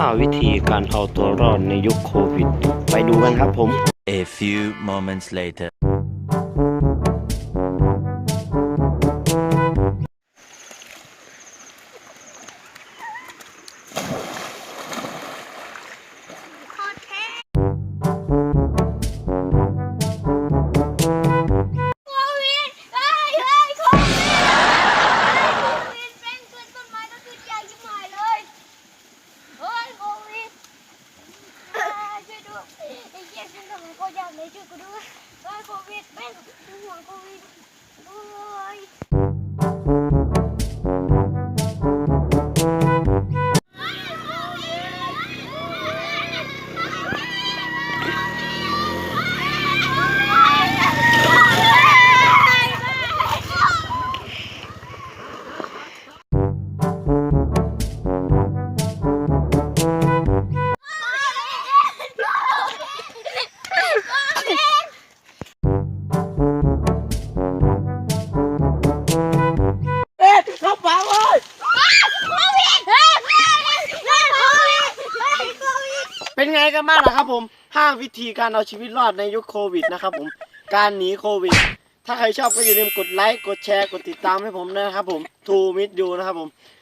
5 วิธีการเอาตัวรอดในยุคโควิด ไปดูกันครับผม A few moments later. ไอ้เหี้ยขึ้นต้นไม้ก็ยากเลยช่วยกูด้วยเฮ้โควิดแม่งห่วงโควิด เป็นไงกันบ้างล่ะครับผม5วิธีการเอาชีวิตรอดในยุคโควิดนะครับผมการหนีโควิด ถ้าใครชอบก็อย่าลืมกดไลค์กดแชร์กดติดตามให้ผมนะครับผมทูมิดยูนะครับผม